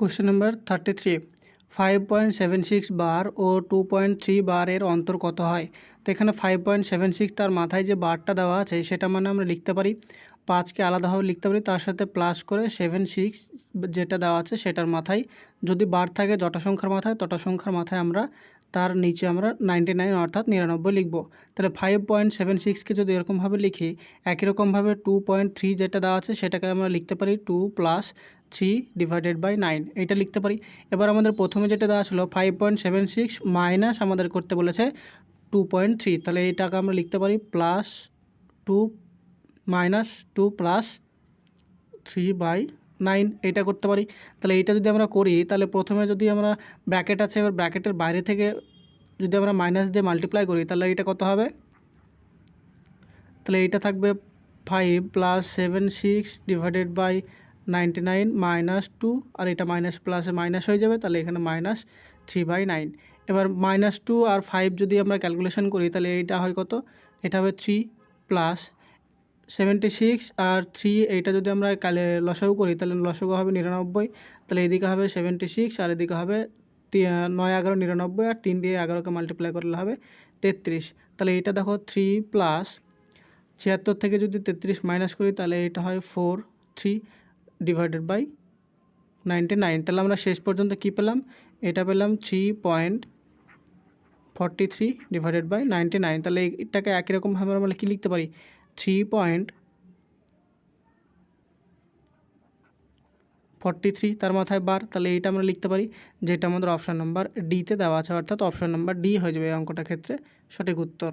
Question number thirty three five point seven six বার ও two point three বারের অন্তর কত হয়? তো এখানে ফাইভ পয়েন্ট সেভেন সিক্স তার মাথায় যে বারটা দেওয়া আছে, সেটা মানে আমরা লিখতে পারি পাঁচকে আলাদাভাবে লিখতে পারি, তার সাথে প্লাস করে সেভেন সিক্স যেটা দেওয়া আছে সেটার মাথায়। যদি বার থাকে যটা সংখ্যার মাথায় তটা সংখ্যার মাথায় আমরা তার নিচে আমরা নাইনটি নাইন অর্থাৎ নিরানব্বই লিখব। তাহলে ফাইভ পয়েন্ট সেভেন সিক্সকে যদি এরকমভাবে লিখি, একই রকমভাবে টু পয়েন্ট থ্রি যেটা দেওয়া আছে সেটাকে আমরা লিখতে পারি two plus three divided by nine এটা লিখতে পারি। এবার আমাদের প্রথমে যেটা দেওয়া ছিল five point seven six minus আমাদের করতে বলেছে টু পয়েন্ট থ্রি তাহলে এইটাকে আমরা লিখতে পারি plus two minus two plus three by nine এইটা করতে পারি। তাহলে এইটা যদি আমরা করি, তাহলে প্রথমে যদি আমরা ব্র্যাকেট আছে, এবার ব্র্যাকেটের বাইরে থেকে যদি আমরা মাইনাস দিয়ে মাল্টিপ্লাই করি, তাহলে এটা কত হবে? তাহলে এইটা থাকবে five plus seven six divided by ninety nine minus two আর এটা মাইনাস প্লাসে মাইনাস হয়ে যাবে, তাহলে এখানে মাইনাস থ্রি বাই নাইন এবার মাইনাস টু আর ফাইভ যদি আমরা ক্যালকুলেশন করি, তাহলে এইটা হয় কত? এটা হবে থ্রি প্লাস সেভেন্টি সিক্স আর থ্রি এইটা যদি আমরা কালে লসাগু করি, তাহলে লসাগু হবে নিরানব্বই। তাহলে এদিকে হবে সেভেন্টি সিক্স আর এদিকে হবে নয়, এগারো, নিরানব্বই আর তিন দিয়ে এগারোকে মাল্টিপ্লাই করলে হবে তেত্রিশ। তাহলে এইটা দেখো থ্রি প্লাস ছিয়াত্তর থেকে যদি তেত্রিশ মাইনাস করি, তাহলে এটা হয় four three divided by ninety nine তাহলে আমরা শেষ পর্যন্ত কী পেলাম? এটা পেলাম three point forty three divided by ninety nine তাহলে এটাকে একই রকমভাবে আমরা কী লিখতে পারি? থ্রি পয়েন্ট ফর্টি থ্রি তার মাথায় বার, তাহলে এইটা আমরা লিখতে পারি, যেটা আমাদের অপশান নাম্বার ডিতে দেওয়া আছে, অর্থাৎ অপশান নাম্বার ডি হয়ে যাবে এই অঙ্কটার ক্ষেত্রে সঠিক উত্তর।